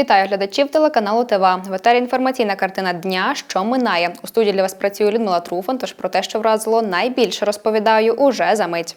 Вітаю глядачів телеканалу ТВА. В етері інформаційна картина дня, що минає. У студії для вас працює Людмила Труфан, тож про те, що вразило найбільше розповідаю уже за мить.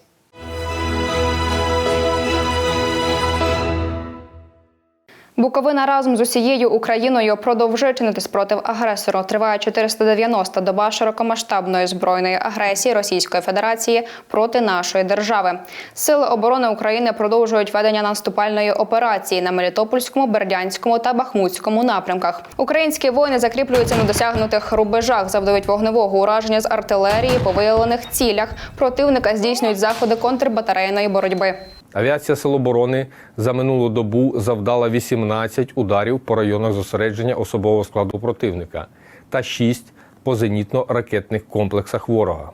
Буковина разом з усією Україною продовжує чинити спротив агресору. Триває 490 доба широкомасштабної збройної агресії Російської Федерації проти нашої держави. Сили оборони України продовжують ведення наступальної операції на Мелітопольському, Бердянському та Бахмутському напрямках. Українські воїни закріплюються на досягнутих рубежах, завдають вогневого ураження з артилерії по виявлених цілях. Противника здійснюють заходи контрбатарейної боротьби. Авіація Сил оборони за минулу добу завдала 18 ударів по районах зосередження особового складу противника та 6 по зенітно-ракетних комплексах ворога.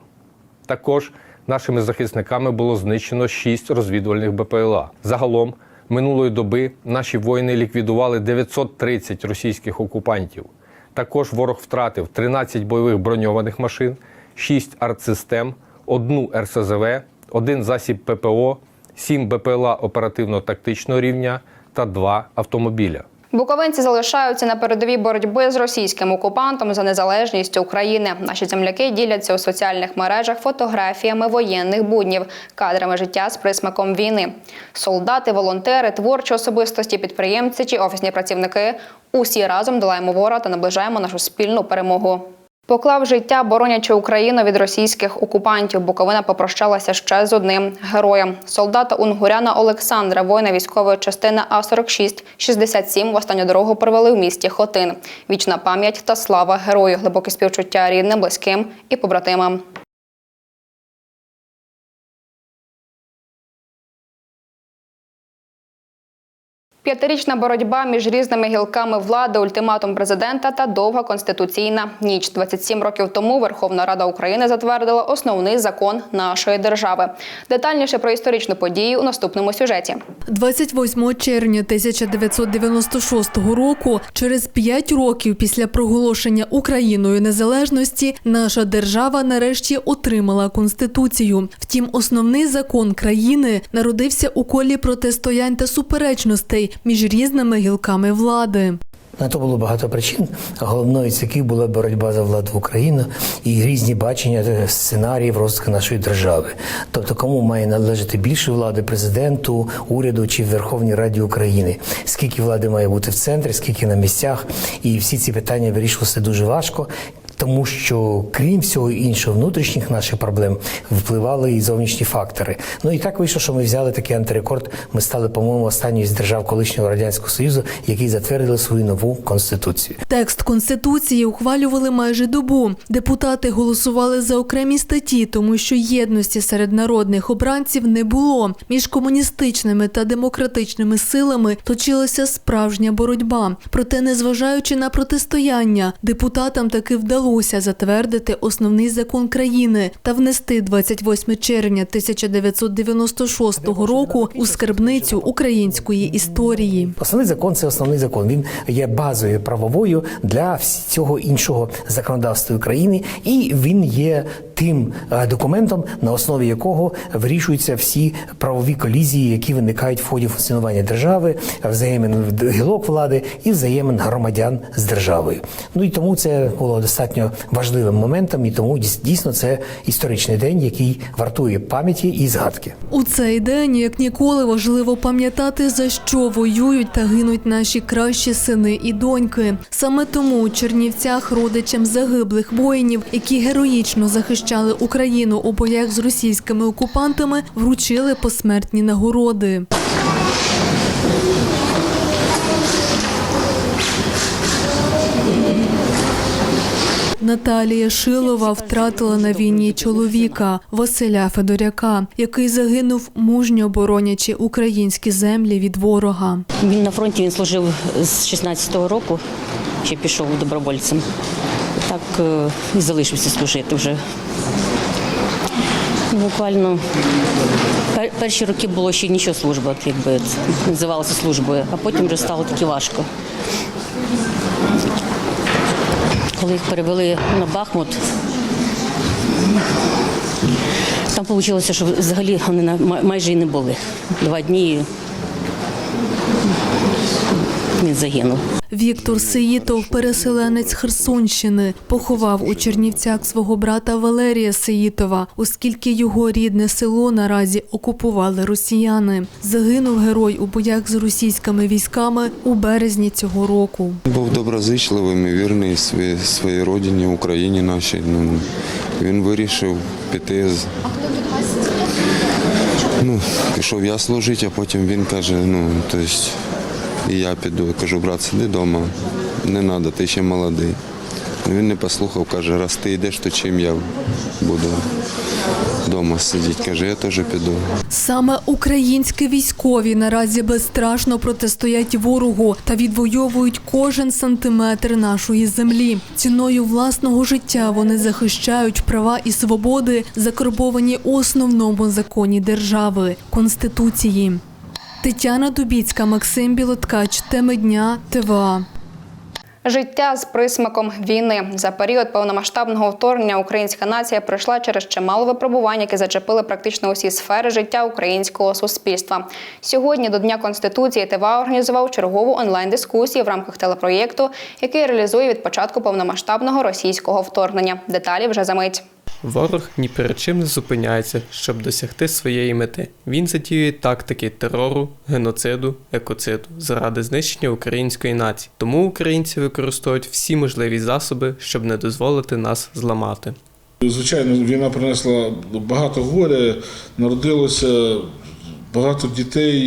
Також нашими захисниками було знищено 6 розвідувальних БПЛА. Загалом минулої доби наші воїни ліквідували 930 російських окупантів. Також ворог втратив 13 бойових броньованих машин, 6 артсистем, одну РСЗВ, один засіб ППО, 7 БПЛА оперативно-тактичного рівня та 2 автомобіля. Буковинці залишаються на передовій боротьби з російським окупантом за незалежність України. Наші земляки діляться у соціальних мережах фотографіями воєнних буднів, кадрами життя з присмаком війни. Солдати, волонтери, творчі особистості, підприємці чи офісні працівники усі разом долаємо ворога та наближаємо нашу спільну перемогу. Поклав життя, боронячи Україну від російських окупантів. Буковина попрощалася ще з одним героєм. Солдата Унгуряна Олександра, воїна військової частини А 46 67 в останню дорогу провели в місті Хотин. Вічна пам'ять та слава герою, глибоке співчуття рідним, близьким і побратимам. П'ятирічна боротьба між різними гілками влади, ультиматум президента та довга конституційна ніч. 27 років тому Верховна Рада України затвердила основний закон нашої держави. Детальніше про історичну подію у наступному сюжеті. 28 червня 1996 року, через п'ять років після проголошення Україною незалежності, наша держава нарешті отримала конституцію. Втім, основний закон країни народився у колі протистоянь та суперечностей між різними гілками влади. На то було багато причин. Головною з була боротьба за владу в Україну і різні бачення сценаріїв розвитку нашої держави. Тобто, кому має належати більше влади президенту, уряду чи Верховній Раді України, скільки влади має бути в центрі, скільки на місцях, і всі ці питання вирішувалися дуже важко. Тому що крім всього іншого, внутрішніх наших проблем впливали і зовнішні фактори. Ну і так вийшло, що ми взяли такий антирекорд. Ми стали, по-моєму, останньою з держав колишнього радянського союзу, які затвердили свою нову конституцію. Текст конституції ухвалювали майже добу. Депутати голосували за окремі статті, тому що єдності серед народних обранців не було. Між комуністичними та демократичними силами точилася справжня боротьба. Проте, незважаючи на протистояння, депутатам таки вдалося затвердити основний закон країни та внести 28 червня 1996 року у скарбницю української історії. Основний закон це основний закон. Він є базою правовою для всього іншого законодавства України, і він є тим е, документом, на основі якого вирішуються всі правові колізії, які виникають в ході функціонування держави, взаємин гілок влади і взаємин громадян з державою. Ну і тому це було достатньо важливим моментом, і тому дійсно це історичний день, який вартує пам'яті і згадки. У цей день, як ніколи, важливо пам'ятати, за що воюють та гинуть наші кращі сини і доньки. Саме тому у Чернівцях родичам загиблих воїнів, які героїчно захищали Україну у боях з російськими окупантами, вручили посмертні нагороди. Наталія Шилова втратила на війні чоловіка Василя Федоряка, який загинув мужньо боронячи українські землі від ворога. Він на фронті він служив з 16-го року, ще пішов добровольцем. Так е, і залишився служити вже. Буквально перші роки було ще нічого служба, якби це називалося службою, а потім вже стало таки важко. Коли їх перевели на Бахмут, там вийшло, що взагалі вони майже і не були. Два дні він загинув. Віктор Сеїтов, переселенець Херсонщини, поховав у Чернівцях свого брата Валерія Сеїтова, оскільки його рідне село наразі окупували росіяни. Загинув герой у боях з російськими військами у березні цього року. Був доброзичливим і вірний своїй, своїй родині, Україні нашій. Ну, він вирішив піти. з- Ну, пішов я служити, а потім він каже, ну, тобто, і я піду. Я кажу, брат, сиди вдома, не треба, ти ще молодий. Він не послухав, каже, раз ти йдеш, то чим я буду вдома сидіти. Каже, я теж піду. Саме українські військові наразі безстрашно протистоять ворогу та відвоюють кожен сантиметр нашої землі. Ціною власного життя вони захищають права і свободи, закарбовані у основному законі держави конституції. Тетяна Дубіцька, Максим Білоткач, теми дня ТВА. Життя з присмаком війни за період повномасштабного вторгнення українська нація пройшла через чимало випробувань, які зачепили практично усі сфери життя українського суспільства. Сьогодні до Дня Конституції ТВА організував чергову онлайн-дискусію в рамках телепроєкту, який реалізує від початку повномасштабного російського вторгнення. Деталі вже за мить. Ворог ні перед чим не зупиняється, щоб досягти своєї мети. Він задіює тактики терору, геноциду, екоциду заради знищення української нації. Тому українці використовують всі можливі засоби, щоб не дозволити нас зламати. Звичайно, війна принесла багато горя, народилося багато дітей,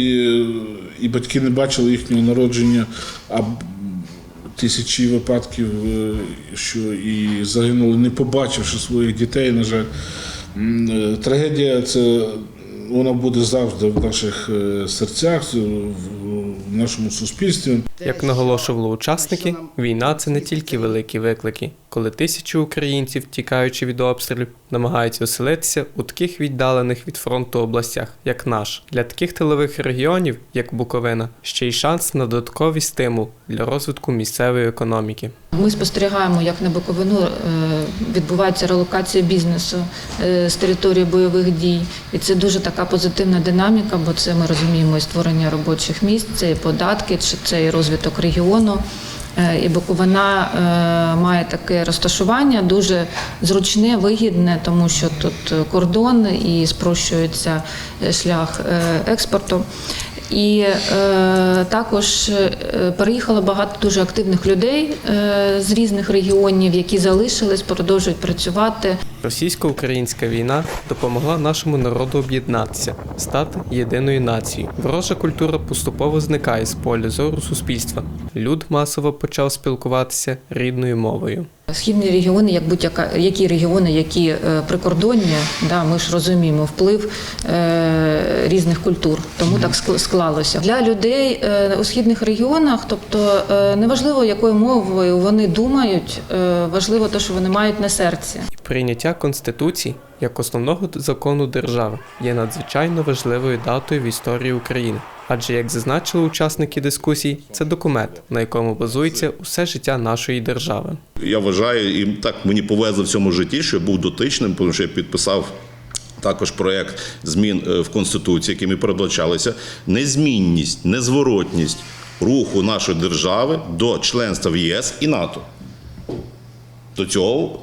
і батьки не бачили їхнього народження, а тисячі випадків, е, що і загинули, не побачивши своїх дітей, на жаль. Е, Трагедія це вона буде завжди в наших е, серцях, в нашому суспільстві. Як наголошували учасники, війна це не тільки великі виклики, коли тисячі українців, тікаючи від обстрілів, намагаються оселитися у таких віддалених від фронту областях, як наш. Для таких тилових регіонів, як Буковина, ще й шанс на додатковий стимул для розвитку місцевої економіки. Ми спостерігаємо, як на Буковину е, відбувається релокація бізнесу е, з території бойових дій. І це дуже така позитивна динаміка, бо це ми розуміємо і створення робочих місць, це і податки, чи це і розвиток регіону. Е, І Буковина е, має таке розташування дуже зручне, вигідне, тому що тут е, кордон і спрощується шлях експорту. І е, також е, переїхало багато дуже активних людей е, з різних регіонів, які залишились, продовжують працювати. Російсько-українська війна допомогла нашому народу об'єднатися, стати єдиною нацією. Ворожа культура поступово зникає з поля зору суспільства. Люд масово почав спілкуватися рідною мовою. Східні регіони, як будь-яка які регіони, які е, прикордонні, да, ми ж розуміємо вплив е, різних культур, тому так ск- склалося. Для людей е, у східних регіонах, тобто е, неважливо, якою мовою вони думають, е, важливо те, що вони мають на серці. Прийняття Конституції як основного закону держави є надзвичайно важливою датою в історії України. Адже, як зазначили учасники дискусій, це документ, на якому базується усе життя нашої держави. Я вважаю, і так мені повезло в цьому житті, що я був дотичним, тому що я підписав. Також проект змін е, в конституції, якими передбачалися незмінність, незворотність руху нашої держави до членства в ЄС і НАТО. До цього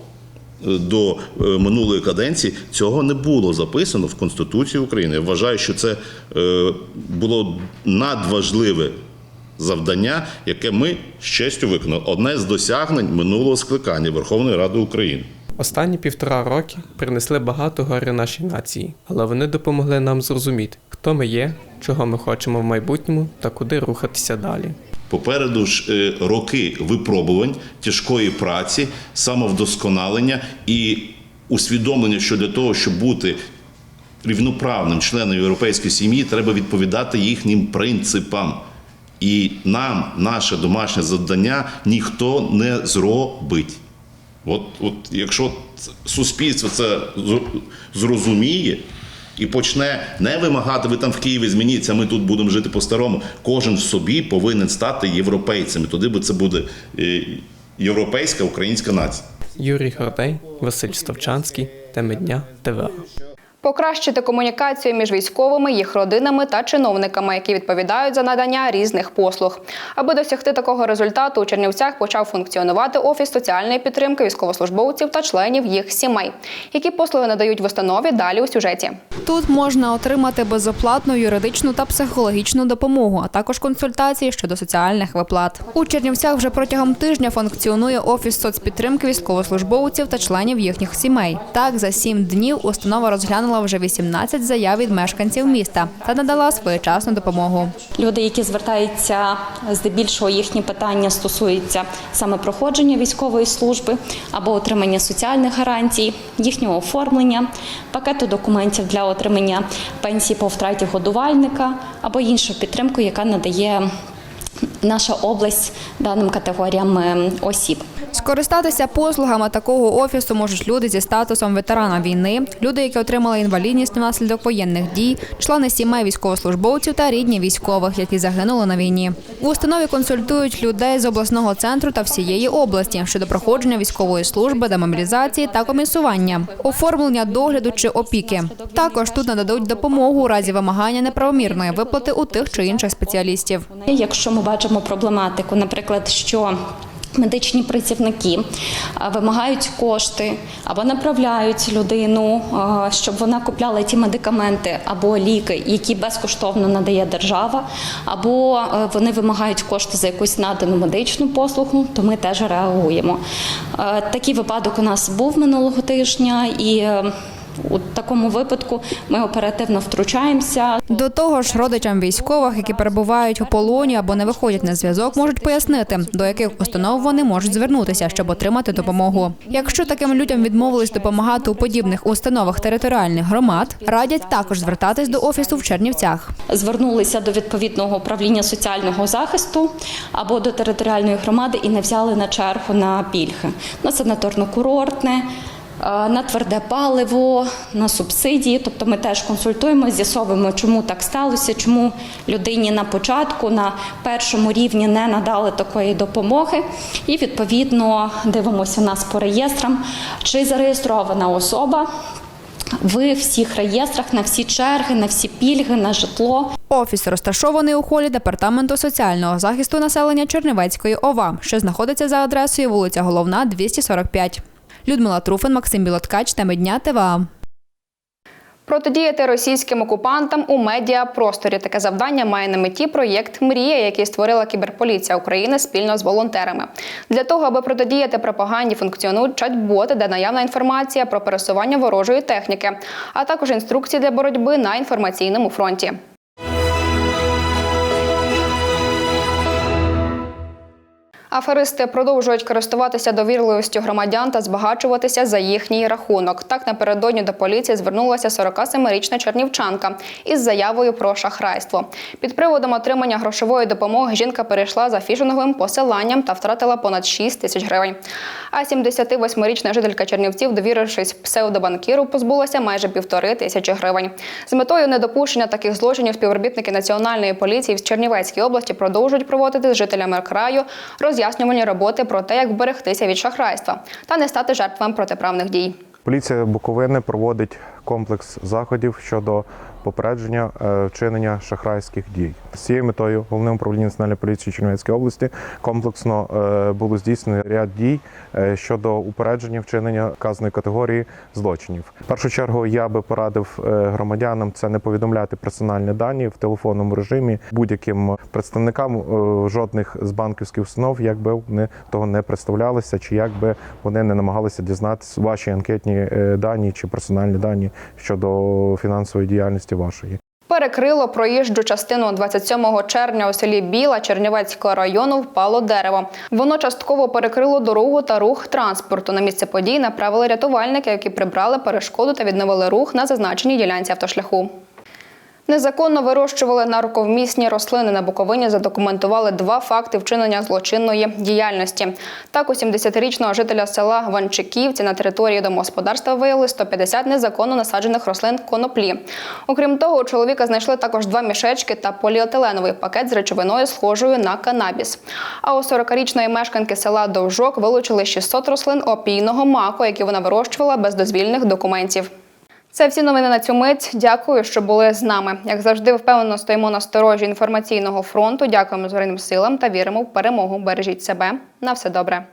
до е, минулої каденції цього не було записано в Конституції України. Я вважаю, що це е, було надважливе завдання, яке ми з честю виконали. Одне з досягнень минулого скликання Верховної Ради України. Останні півтора роки принесли багато горя нашій нації, але вони допомогли нам зрозуміти, хто ми є, чого ми хочемо в майбутньому та куди рухатися далі. Попереду ж е, роки випробувань, тяжкої праці, самовдосконалення і усвідомлення, що для того, щоб бути рівноправним членом європейської сім'ї, треба відповідати їхнім принципам. І нам наше домашнє завдання ніхто не зробить. От, от якщо суспільство це зрозуміє і почне не вимагати, ви там в Києві змініться, ми тут будемо жити по-старому. Кожен в собі повинен стати європейцем. І Тоді бо це буде е, європейська українська нація. Юрій Гордей, Василь Стовчанський, теми дня ТВА. Покращити комунікацію між військовими, їх родинами та чиновниками, які відповідають за надання різних послуг. Аби досягти такого результату, у Чернівцях почав функціонувати офіс соціальної підтримки військовослужбовців та членів їх сімей. Які послуги надають в установі далі у сюжеті. Тут можна отримати безоплатну юридичну та психологічну допомогу, а також консультації щодо соціальних виплат. У Чернівцях вже протягом тижня функціонує офіс соцпідтримки військовослужбовців та членів їхніх сімей. Так, за сім днів установа розглянула вже 18 заяв від мешканців міста та надала своєчасну допомогу. Люди, які звертаються, здебільшого їхні питання стосуються саме проходження військової служби або отримання соціальних гарантій, їхнього оформлення, пакету документів для отримання пенсії по втраті годувальника або іншу підтримку, яка надає наша область даним категоріям е, осіб. Скористатися послугами такого офісу можуть люди зі статусом ветерана війни, люди, які отримали інвалідність внаслідок воєнних дій, члени сімей військовослужбовців та рідні військових, які загинули на війні. В установі консультують людей з обласного центру та всієї області щодо проходження військової служби, демобілізації та комісування, оформлення догляду чи опіки. Також тут нададуть допомогу у разі вимагання неправомірної виплати у тих чи інших спеціалістів. Якщо ми бачимо проблематику, наприклад, що Медичні працівники вимагають кошти або направляють людину, щоб вона купляла ті медикаменти або ліки, які безкоштовно надає держава, або е, вони вимагають кошти за якусь надану медичну послугу, то ми теж реагуємо. Е, Такий випадок у нас був минулого тижня, і е, у такому випадку ми оперативно втручаємося. До того ж, родичам військових, які перебувають у полоні або не виходять на зв'язок, можуть пояснити, до яких установ вони можуть звернутися, щоб отримати допомогу. Якщо таким людям відмовились допомагати у подібних установах територіальних громад, радять також звертатись до офісу в Чернівцях. звернулися до відповідного управління соціального захисту або до територіальної громади і не взяли на чергу на пільги на санаторно-курортне. Е, На тверде паливо, на субсидії, тобто ми теж консультуємо, з'ясовуємо, чому так сталося, чому людині на початку, на першому рівні не надали такої допомоги. І відповідно дивимося нас по реєстрам, чи зареєстрована особа в всіх реєстрах, на всі черги, на всі пільги, на житло. Офіс розташований у холі департаменту соціального захисту населення Чернівецької ОВА, що знаходиться за адресою вулиця Головна, 245. Людмила Труфин, Максим Білоткач, теми дня ТВА. Протидіяти російським окупантам у медіапросторі. Таке завдання має на меті проєкт Мрія, який створила кіберполіція України спільно з волонтерами. Для того, аби протидіяти пропаганді, функціонують чат-боти, де наявна інформація про пересування ворожої техніки, а також інструкції для боротьби на інформаційному фронті. Аферисти продовжують користуватися довірливістю громадян та збагачуватися за їхній рахунок. Так напередодні до поліції звернулася 47-річна чернівчанка із заявою про шахрайство. Під приводом отримання грошової допомоги жінка перейшла за фішинговим посиланням та втратила понад 6 тисяч гривень. А 78-річна жителька Чернівців, довірившись псевдобанкіру, позбулася майже півтори тисячі гривень. З метою недопущення таких злочинів співробітники національної поліції в Чернівецькій області продовжують проводити з жителями краю роз'яснювальні роботи про те, як вберегтися від шахрайства та не стати жертвами протиправних дій. Поліція Буковини проводить комплекс заходів щодо попередження е, вчинення шахрайських дій. З цією метою головним управлінням національної поліції Чернівецької області комплексно е, було здійснено ряд дій е, щодо упередження вчинення вказаної категорії злочинів. В першу чергу я би порадив громадянам це не повідомляти персональні дані в телефонному режимі будь-яким представникам жодних з банківських установ, якби вони того не представлялися, чи якби вони не намагалися дізнатися ваші анкетні дані чи персональні щодо фінансової діяльності вашої. Перекрило проїжджу частину 27 червня у селі Біла Чернівецького району впало дерево. Воно частково перекрило дорогу та рух транспорту. На місце подій направили рятувальники, які прибрали перешкоду та відновили рух на зазначеній ділянці автошляху. Незаконно вирощували нарковмісні рослини на Буковині. Задокументували два факти вчинення злочинної діяльності. Так, у 70-річного жителя села Ванчиківці на території домогосподарства виявили 150 незаконно насаджених рослин коноплі. Окрім того, у чоловіка знайшли також два мішечки та поліетиленовий пакет з речовиною, схожою на канабіс. А у 40-річної мешканки села Довжок вилучили 600 рослин опійного маку, які вона вирощувала без дозвільних документів. Це всі новини на цю мить. Дякую, що були з нами. Як завжди, впевнено стоїмо на сторожі інформаційного фронту. Дякуємо Збройним силам та віримо в перемогу. Бережіть себе. На все добре.